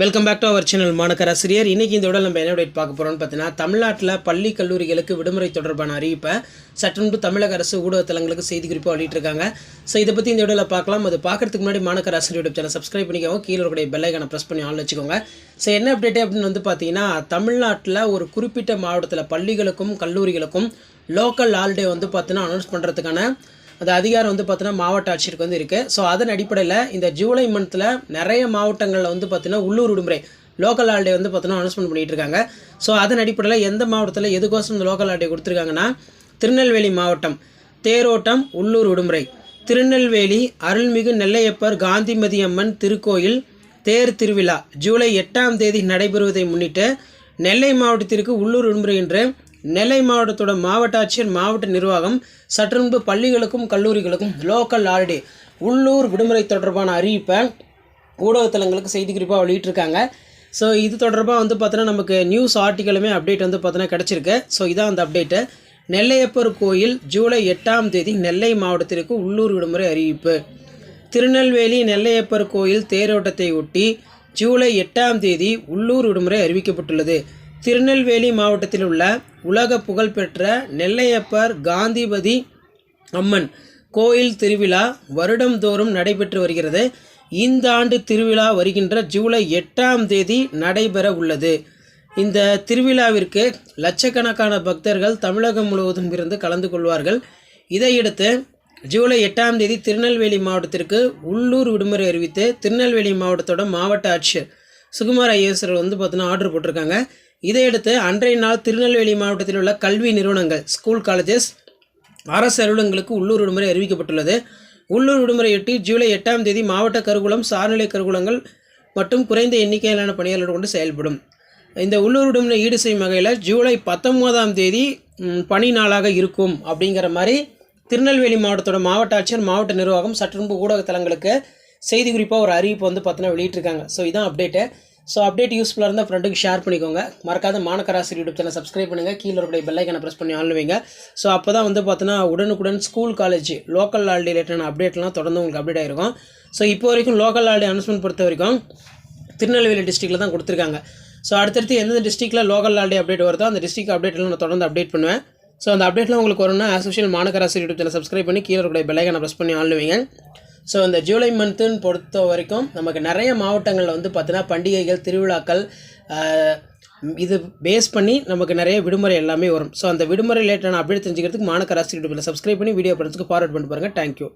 Welcome back to our channel மாணக்கராசிரியர் இன்றைக்கி இந்த விட நம்ம என்ன அப்டேட் பார்க்க போகிறோம்னு பார்த்தீங்கன்னா தமிழ்நாட்டில் பள்ளி கல்லூரிகளுக்கு விடுமுறை தொடர்பான அறிவிப்பை சற்றுமுன்பு தமிழக அரசு ஊடகத்தலங்களுக்கு செய்தி குறிப்பாக வெளியிட்டிருக்காங்க. ஸோ இதை பற்றி இந்த விடல பார்க்கலாம். அது பார்க்குறதுக்கு முன்னாடி மாணக்கராசிரியர் யூடியூப் சேனல் சப்ஸ்கிரைப் பண்ணிக்கோங்க. கீழே இருக்கக்கூடிய பெல்லைக்கான ப்ரெஸ் பண்ணி ஆன் வச்சுக்கோங்க. ஸோ என்ன அப்டேட் அப்படின்னு வந்து பார்த்தீங்கன்னா தமிழ்நாட்டில் ஒரு குறிப்பிட்ட மாவட்டத்தில் பள்ளிகளுக்கும் கல்லூரிகளுக்கும் லோக்கல் ஹாலிடே வந்து பார்த்தீங்கன்னா அனௌன்ஸ் பண்ணுறதுக்கான அந்த அதிகாரம் வந்து பார்த்தீங்கன்னா மாவட்ட ஆட்சியருக்கு வந்து இருக்குது ஸோ அதன் அடிப்படையில் இந்த ஜூலை மந்தில் நிறைய மாவட்டங்களில் வந்து பார்த்தீங்கன்னா உள்ளூர் விடுமுறை லோக்கல் ஹாலிடே வந்து பார்த்தோன்னா அனௌன்ஸ்மெண்ட் பண்ணிட்டு இருக்காங்க. ஸோ அதன் அடிப்படையில் எந்த மாவட்டத்தில் எதுக்கோசம் இந்த லோக்கல் ஹாலிடே கொடுத்துருக்காங்கன்னா திருநெல்வேலி மாவட்டம் தேரோட்டம் உள்ளூர் விடுமுறை திருநெல்வேலி அருள்மிகு நெல்லையப்பர் காந்திமதி அம்மன் திருக்கோயில் தேர் திருவிழா ஜூலை எட்டாம் தேதி நடைபெறுவதை முன்னிட்டு நெல்லை மாவட்டத்திற்கு உள்ளூர் விடுமுறை என்று நெல்லை மாவட்டத்தோட மாவட்ட ஆட்சியர் மாவட்ட நிர்வாகம் சற்று முன்பு பள்ளிகளுக்கும் கல்லூரிகளுக்கும் லோக்கல் ஹாலிடே உள்ளூர் விடுமுறை தொடர்பான அறிவிப்பை ஊடகத்தலங்களுக்கு செய்தி குறிப்பாக வெளியிட்டிருக்காங்க. ஸோ இது தொடர்பாக வந்து பார்த்தோன்னா நமக்கு நியூஸ் ஆர்டிக்கலுமே அப்டேட் வந்து பார்த்தோன்னா கிடச்சிருக்கு. ஸோ இதான் அந்த அப்டேட்டு நெல்லையப்பர் கோயில் ஜூலை எட்டாம் தேதி நெல்லை மாவட்டத்திற்கு உள்ளூர் விடுமுறை அறிவிப்பு. திருநெல்வேலி நெல்லையப்பர் கோயில் தேரோட்டத்தை ஒட்டி ஜூலை எட்டாம் தேதி உள்ளூர் விடுமுறை அறிவிக்கப்பட்டுள்ளது. திருநெல்வேலி மாவட்டத்தில் உள்ள உலக புகழ்பெற்ற நெல்லையப்பர் காந்திபதி அம்மன் கோயில் திருவிழா வருடம்தோறும் நடைபெற்று வருகிறது. இந்த ஆண்டு திருவிழா வருகின்ற ஜூலை எட்டாம் தேதி நடைபெற உள்ளது. இந்த திருவிழாவிற்கு லட்சக்கணக்கான பக்தர்கள் தமிழகம் முழுவதும் இருந்து கலந்து கொள்வார்கள். இதையடுத்து ஜூலை எட்டாம் தேதி திருநெல்வேலி மாவட்டத்திற்கு உள்ளூர் விடுமுறை அறிவித்து திருநெல்வேலி மாவட்டத்தோட மாவட்ட ஆட்சியர் சுகுமார் ஐஏஎஸ்வர் வந்து பார்த்தீங்கன்னா ஆர்டர் போட்டிருக்காங்க. இதையடுத்து அன்றைய நாள் திருநெல்வேலி மாவட்டத்தில் உள்ள கல்வி நிறுவனங்கள் ஸ்கூல் காலேஜஸ் அரசு அலுவலகங்களுக்கு உள்ளூர் விடுமுறை அறிவிக்கப்பட்டுள்ளது. உள்ளூர் விடுமுறையொட்டி ஜூலை எட்டாம் தேதி மாவட்ட கருகுலம் சார்நிலை கருகுலங்கள் மற்றும் குறைந்த எண்ணிக்கையிலான பணியாளர்கள் கொண்டு செயல்படும். இந்த உள்ளூர் விடுமுறை ஈடு செய்யும் வகையில் ஜூலை பத்தொம்போதாம் தேதி பணி நாளாக இருக்கும் அப்படிங்கிற மாதிரி திருநெல்வேலி மாவட்டத்தோட மாவட்ட ஆட்சியர் மாவட்ட நிர்வாகம் சற்று முன்பு ஊடகத்தலங்களுக்கு செய்தி குறிப்பாக ஒரு அறிவிப்பு வந்து பார்த்தீங்கன்னா வெளியிட்டிருக்காங்க. ஸோ இதான் அப்டேட்டு ஸோ அப்டேட் யூஸ்ஃபுல்லாக இருந்தால் ஃப்ரெண்டுக்கு ஷேர் பண்ணிக்கோங்க. மறக்காத மாணக்கராசி யூடியூப் சேனல் சப்ஸ்கிரைப் பண்ணுங்கள் கீழே இருக்கிற பெல்லைக்கான ப்ரெஸ் பண்ணி ஆன் வைங்க ஸோ அப்போ தான் வந்து பார்த்தீங்கன்னா உடனுக்குடன் ஸ்கூல் காலேஜ் லோக்கல் ஹாலிடே ரிலேட்டடான அப்டேட்லாம் தொடர்ந்து உங்களுக்கு அப்டேட் ஆகிருக்கும் ஸோ இப்போ வரைக்கும் லோக்கல் ஆல்டே அனௌன்ஸ்மெண்ட் பொறுத்த வரைக்கும் திருநெல்வேலி டிஸ்ட்ரிக்ட்டில் தான் கொடுத்துருக்காங்க. ஸோ அடுத்தடுத்து எந்தெந்த டிஸ்ட்ரிக்ட்டில் லோக்கல் ஆல்டே அப்டேட் வருதோ அந்த டிஸ்ட்ரிக்ட் அப்டேட்லாம் நான் தொடர்ந்து அப்டேட் பண்ணுவேன். ஸோ அந்த அப்டேட்லாம் உங்களுக்கு வரும்னா ஆஸ் மாணக்கராசி யூடியூப் சேனல் சப்ஸ்கிரைப் பண்ணி கீழே இருக்கிற பெல்லைக்கான ப்ரெஸ் பண்ணி ஆன் வைங்க ஸோ இந்த ஜூலை மந்த்துன்னு பொறுத்த வரைக்கும் நமக்கு நிறைய மாவட்டங்களில் வந்து பார்த்தீங்கன்னா பண்டிகைகள் திருவிழாக்கள் இது பேஸ் பண்ணி நமக்கு நிறைய விடுமுறை எல்லாமே வரும். ஸோ அந்த விடுமுறை ரிலேட்டடான அப்டேட் தெரிஞ்சுக்கிறதுக்கு மாணக்கராசி யூடியூப்பில் சப்ஸ்கிரைப் பண்ணி வீடியோ பண்ணுறதுக்கு ஃபார்வர்ட் பண்ணிட்டு பாருங்கள் தேங்க்யூ